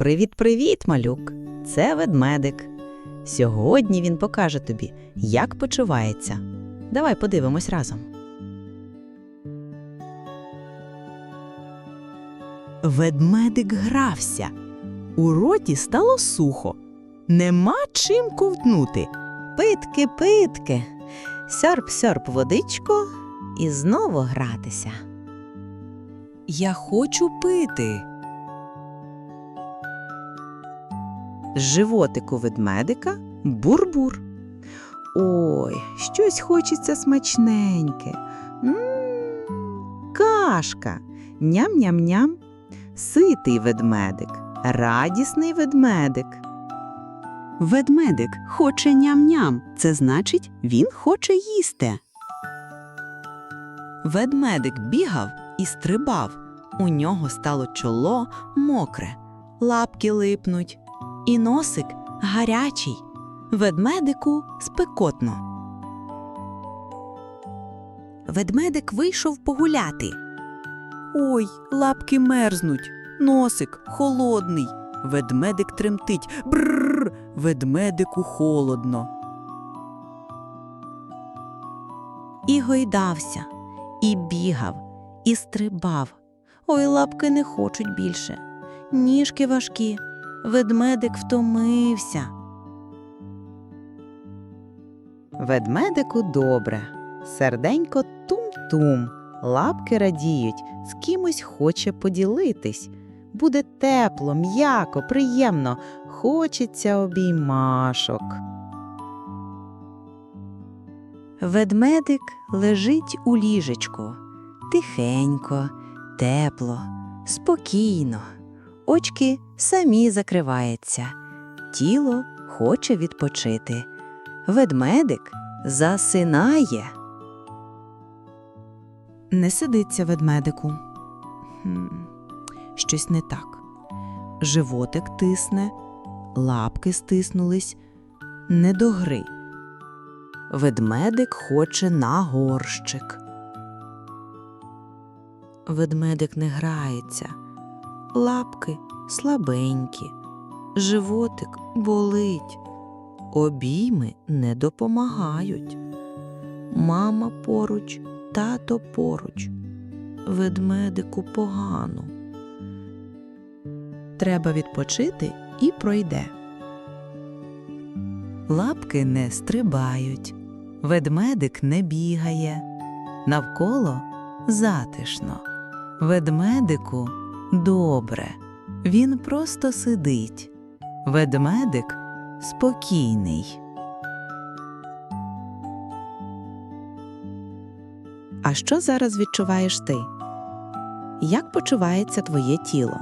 Привіт-привіт, малюк! Це ведмедик. Сьогодні він покаже тобі, як почувається. Давай подивимось разом. Ведмедик грався. У роті стало сухо. Нема чим ковтнути. Питки, питки. Сьорб-сьорб водичку і знову гратися. Я хочу пити. Животику ведмедика бур-бур. Ой, щось хочеться смачненьке. м кашка. Ням-ням-ням. Ситий ведмедик, радісний ведмедик. Ведмедик хоче ням-ням. Це значить, він хоче їсти. Ведмедик бігав і стрибав. У нього стало чоло мокре, лапки липнуть, і носик гарячий. Ведмедику спекотно. Ведмедик вийшов погуляти. Ой, лапки мерзнуть, носик холодний. Ведмедик тремтить. Бррр. Ведмедику холодно. І гойдався, і бігав, і стрибав. Ой, лапки не хочуть більше. Ніжки важкі. Ведмедик втомився. Ведмедику добре. Серденько тум-тум. Лапки радіють, з кимось хоче поділитись. Буде тепло, м'яко, приємно, хочеться обіймашок. Ведмедик лежить у ліжечку. Тихенько, тепло, спокійно. Очки самі закриваються. Тіло хоче відпочити. Ведмедик засинає. Не сидиться ведмедику. Хм, щось не так. Животик тисне, лапки стиснулись. Не до гри. Ведмедик хоче на горщик. Ведмедик не грається. Лапки слабенькі. Животик болить. Обійми не допомагають. Мама поруч, тато поруч. Ведмедику погано. Треба відпочити і пройде. Лапки не стрибають, ведмедик не бігає. Навколо затишно. Ведмедику добре. Він просто сидить. Ведмедик спокійний. А що зараз відчуваєш ти? Як почувається твоє тіло?